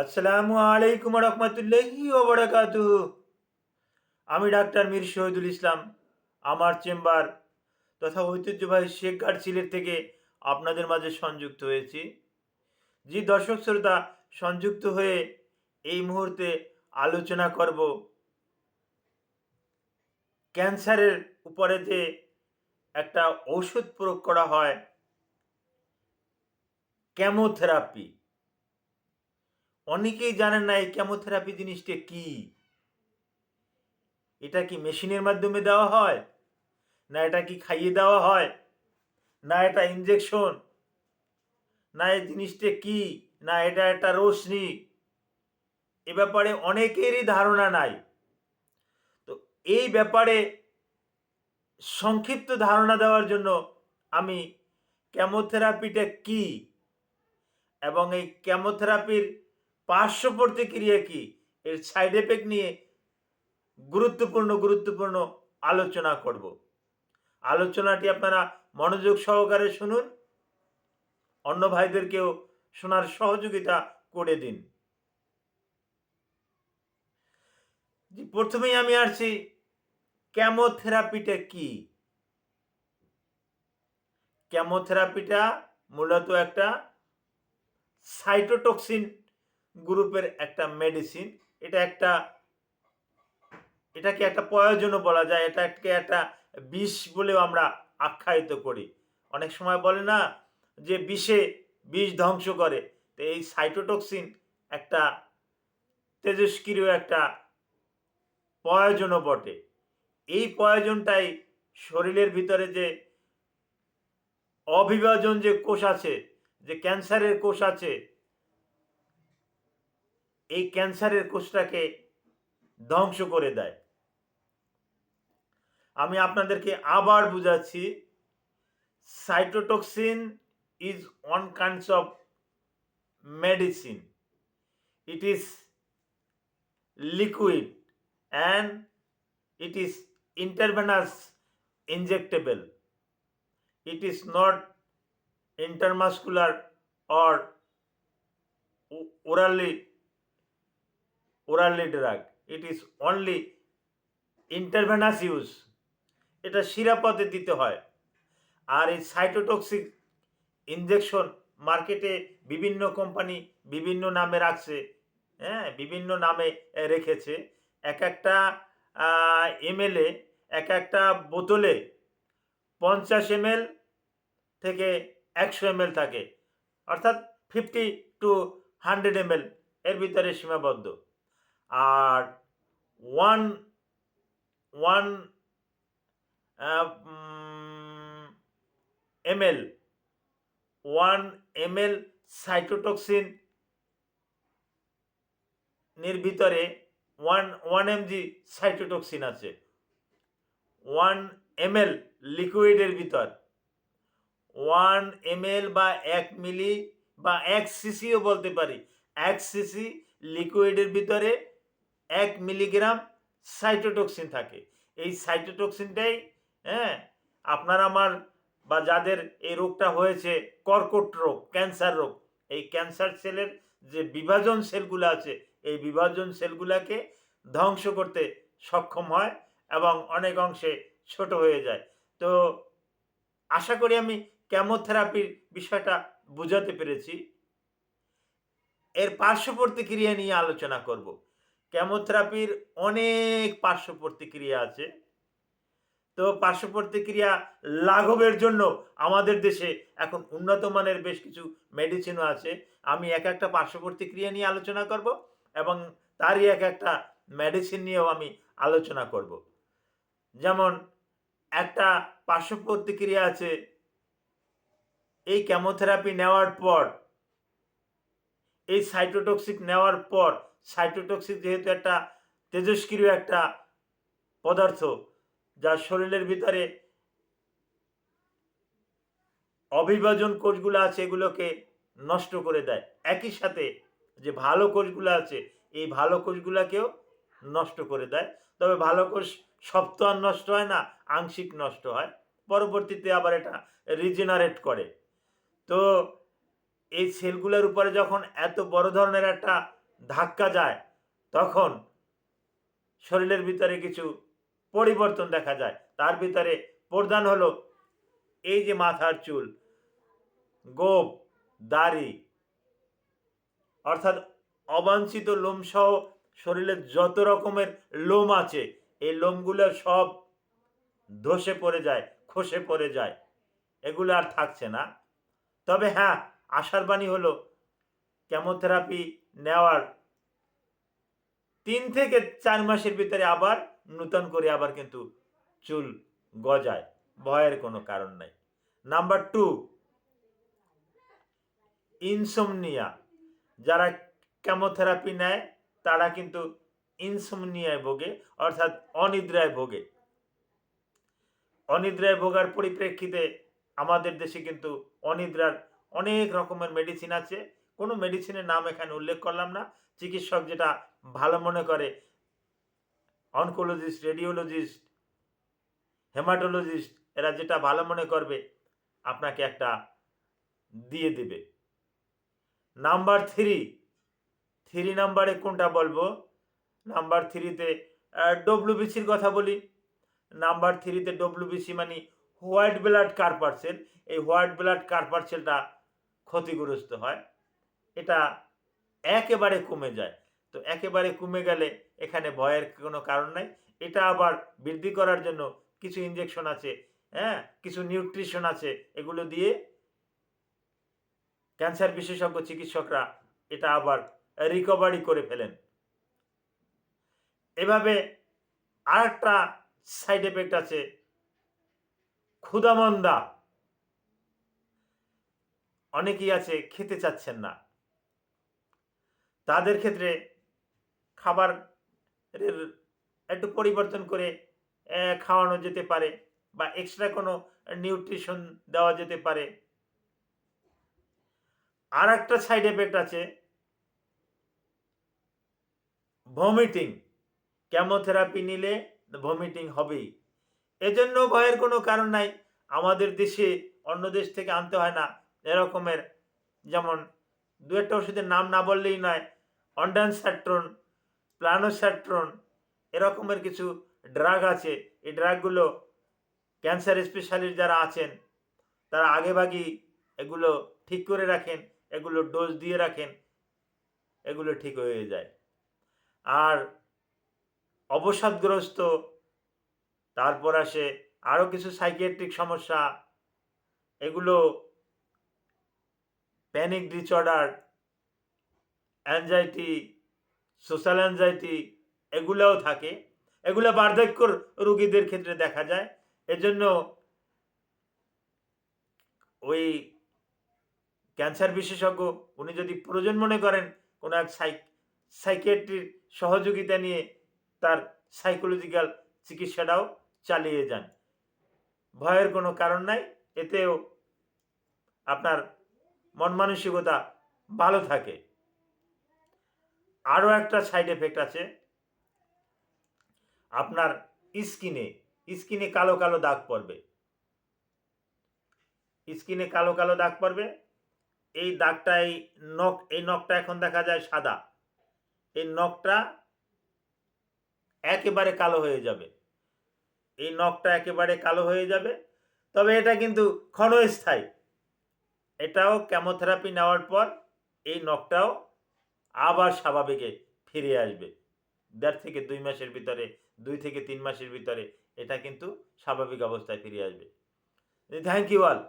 আসসালামু আলাইকুম রহমতুল্লাহি ওবরাকাতুহু। আমি ডাক্তার মীর শহীদুল ইসলাম, আমার চেম্বার তথা ঐতিহ্যবাহী শেখ ঘাট সিলেট থেকে আপনাদের মাঝে সংযুক্ত হয়েছি। যে দর্শক শ্রোতা, সংযুক্ত হয়ে এই মুহূর্তে আলোচনা করব ক্যান্সারের উপরে যে একটা ঔষধ প্রয়োগ করা হয়, কেমোথেরাপি। অনেকেই জানেন না এই কেমোথেরাপি জিনিসটা কি? এটা কি মেশিনের মাধ্যমে দেওয়া হয়? না এটা কি খাইয়ে দেওয়া হয়? না এটা ইঞ্জেকশন না এই জিনিসটা কি? না এটা একটা রোশনি এ ব্যাপারে অনেকেরই ধারণা নাই। তো এই ব্যাপারে সংক্ষিপ্ত ধারণা দেওয়ার জন্য আমি কেমোথেরাপিটা কি? এবং এই কেমোথেরাপির পার্শ্ব প্রতিক্রিয়া কি? এর সাইড এফেক্ট নিয়ে গুরুত্বপূর্ণ গুরুত্বপূর্ণ আলোচনা করব। আলোচনাটি আপনারা মনোযোগ সহকারে শুনুন। অন্য ভাইদেরকেও শোনার সহযোগিতা করে দিন। প্রথমেই আমি আসছি ক্যামোথেরাপিটা কি? ক্যামোথেরাপিটা মূলত একটা সাইটোটক্সিন গ্রুপের একটা মেডিসিন এটা একটা, এটাকে একটা প্রয়োজনও বলা যায়। এটাকে একটা বিষ বলেও আমরা আখ্যায়িত করি। অনেক সময় বলে না যে বিষে বিষ ধ্বংস করে। তো এই সাইটোটক্সিন একটা তেজস্ক্রিয় একটা প্রয়োজনও বটে। এই প্রয়োজনটাই শরীরের ভিতরে যে অবিভাজন যে কোষ আছে, যে ক্যান্সারের কোষ আছে এই ক্যান্সারের কোষটাকে ধ্বংস করে দেয়। আমি আপনাদেরকে আবার বুঝাচ্ছি cytotoxin is one kinds of medicine it is liquid and it is intravenous injectable is not intermuscular or o- orally orally drug. It is only intravenous use. এটা শিরাপথে দিতে হয়। আর এই সাইটোটক্সিক ইনজেকশন মার্কেটে বিভিন্ন কোম্পানি বিভিন্ন নামে রাখছে। হ্যাঁ বিভিন্ন নামে রেখেছে। এক একটা এমএলএ এক একটা বোতলে পঞ্চাশ এমএল থেকে একশো এমএল থাকে। অর্থাৎ ফিফটি টু হান্ড্রেড এমএল এর ভিতরে সীমাবদ্ধ। আর one one ml one ml cytotoxin এর ভিতরে ওয়ান ওয়ান এমজি সাইটোটক্সিন আছে। ওয়ান এমএল লিকুইডের ভিতর। ওয়ান এমএল বা এক মিলি বা এক সিসিও বলতে পারি। এক সিসি লিকুইডের ভিতরে এক মিলিগ্রাম সাইটোটক্সিন থাকে। এই সাইটোটক্সিনটাই হ্যাঁ আপনার আমার বা যাদের এই রোগটা হয়েছে, কর্কট রোগ, ক্যান্সার রোগ, এই ক্যান্সার সেলের যে বিভাজন সেলগুলো আছে, এই বিভাজন সেলগুলোকে ধ্বংস করতে সক্ষম হয় এবং অনেক অংশে ছোট হয়ে যায়। তো আশা করি আমি কেমোথেরাপির বিষয়টা বুঝাতে পেরেছি। এর পার্শ্ব প্রতিক্রিয়া নিয়ে আলোচনা করব। কেমোথেরাপির অনেক পার্শ্ব প্রতিক্রিয়া আছে। তো পার্শ্ব প্রতিক্রিয়া লাঘবের জন্য আমাদের দেশে এখন উন্নত মানের বেশ কিছু মেডিসিনও আছে। আমি এক একটা পার্শ্ব প্রতিক্রিয়া নিয়ে আলোচনা করব এবং তারই এক একটা মেডিসিন নিয়েও আমি আলোচনা করব। যেমন একটা পার্শ্ব প্রতিক্রিয়া আছে, এই কেমোথেরাপি নেওয়ার পর, এই সাইটোটক্সিক নেওয়ার পর সাইটোটক্সিক যেহেতু একটা তেজস্ক্রিয় একটা পদার্থ, যা শরীরের ভিতরে অবিভাজন কোষগুলো আছে, এগুলোকে নষ্ট করে দেয়। একই সাথে যে ভালো কোষগুলো আছে, এই ভালো কোষগুলোকেও নষ্ট করে দেয়। তবে ভালো কোষ সব তো আর নষ্ট হয় না, আংশিক নষ্ট হয়। পরবর্তীতে আবার এটা রিজেনারেট করে। তো এই সেলগুলোর উপরে যখন এত বড় ধরনের একটা ধাক্কা যায়, তখন শরীরের ভিতরে কিছু পরিবর্তন দেখা যায়। তার ভিতরে প্রধান হলো এই যে মাথার চুল, গোপ, দাড়ি, অর্থাৎ অবাঞ্ছিত লোমসহ শরীরের যত রকমের লোম আছে, এই লোমগুলো সব ধসে পড়ে যায়, খসে পড়ে যায়। এগুলো আর থাকছে না। তবে হ্যাঁ আশার বাণী হলো কেমোথেরাপি নেওয়ার তিন থেকে চার মাসের ভিতরে আবার নূতন করে আবার কিন্তু চুল গজায়। ভয়ের কোনো কারণ নাই। Number two, insomnia. যারা কেমোথেরাপি নেয়, তারা কিন্তু ইনসোমনিয়ায় ভোগে, অর্থাৎ অনিদ্রায় ভোগে। অনিদ্রায় ভোগার পরিপ্রেক্ষিতে আমাদের দেশে কিন্তু অনিদ্রার অনেক রকমের মেডিসিন আছে। কোনো মেডিসিনের নাম এখানে উল্লেখ করলাম না। চিকিৎসক যেটা ভালো মনে করে অনকোলজিস্ট রেডিওলজিস্ট হেমাটোলজিস্ট এরা যেটা ভালো মনে করবে, আপনাকে একটা দিয়ে দেবে। নাম্বার থ্রি থ্রি নাম্বারে কোনটা বলব? নাম্বার থ্রিতে ডব্লিউবিসির কথা বলি। নাম্বার থ্রিতে ডব্লিউবিসি মানে হোয়াইট ব্লাড কার পার্সেল এই হোয়াইট ব্লাড কার পার্সেলটা ক্ষতিগ্রস্ত হয়। এটা একেবারে কমে যায়। তো একেবারে কমে গেলে এখানে ভয়ের কোনো কারণ নাই। এটা আবার বৃদ্ধি করার জন্য কিছু ইঞ্জেকশন আছে হ্যাঁ? কিছু নিউট্রিশন আছে, এগুলো দিয়ে ক্যান্সার বিশেষজ্ঞ চিকিৎসকরা এটা আবার রিকভারি করে ফেলেন। এভাবে আরেকটা সাইড এফেক্ট আছে, ক্ষুদামন্দা। অনেকেই আছে, খেতে চাচ্ছেন না। তাদের ক্ষেত্রে খাবারের একটু পরিবর্তন করে খাওয়ানো যেতে পারে বা এক্সট্রা কোনো নিউট্রিশন দেওয়া যেতে পারে। আর একটা সাইড এফেক্ট আছে ভমিটিং কেমোথেরাপি নিলে ভমিটিং হবেই। এজন্য ভয়ের কোনো কারণ নাই। আমাদের দেশে অন্য দেশ থেকে আনতে হয় না। এরকমের যেমন দু একটা ওষুধের নাম না বললেই নয় অন্ডানস্যাট্রন প্লানোস্যাট্রন এরকমের কিছু ড্রাগ আছে। এই ড্রাগগুলো ক্যান্সার স্পেশালিস্ট যারা আছেন, তারা আগেভাগেই এগুলো ঠিক করে রাখেন, এগুলো ডোজ দিয়ে রাখেন, এগুলো ঠিক হয়ে যায়। আর অবসাদগ্রস্ত, তারপর আসে আরও কিছু সাইকিয়াট্রিক সমস্যা, এগুলো panic disorder anxiety social anxiety এগুলোও থাকে। এগুলো বার্ধক্য রোগীদের ক্ষেত্রে দেখা যায়। এজন্য ওই ক্যান্সার বিশেষজ্ঞ, উনি যদি প্রয়োজন মনে করেন, কোনো এক সাইক সাইকিয়াট্রির সহযোগিতা নিয়ে তার সাইকোলজিক্যাল চিকিৎসাটাও চালিয়ে যান। ভয়ের কোনো কারণ নাই। এতেও আপনার মন মানসিকতা ভালো থাকে। আরও একটা সাইড এফেক্ট আছে। আপনার স্কিনে স্কিনে কালো কালো দাগ পড়বে। স্কিনে কালো কালো দাগ পড়বে। এই দাগটা এই নখ এই নখটা এখন দেখা যায় সাদা। এই নখটা একেবারে কালো হয়ে যাবে। এই নখটা একেবারে কালো হয়ে যাবে। তবে এটা কিন্তু ক্ষণস্থায়ী। এটাও কেমোথেরাপি নেওয়ার পর এই নখটাও আবার স্বাভাবিকে ফিরে আসবে। দেড় থেকে দুই মাসের ভিতরে, দুই থেকে তিন মাসের ভিতরে এটা কিন্তু স্বাভাবিক অবস্থায় ফিরে আসবে। Thank you all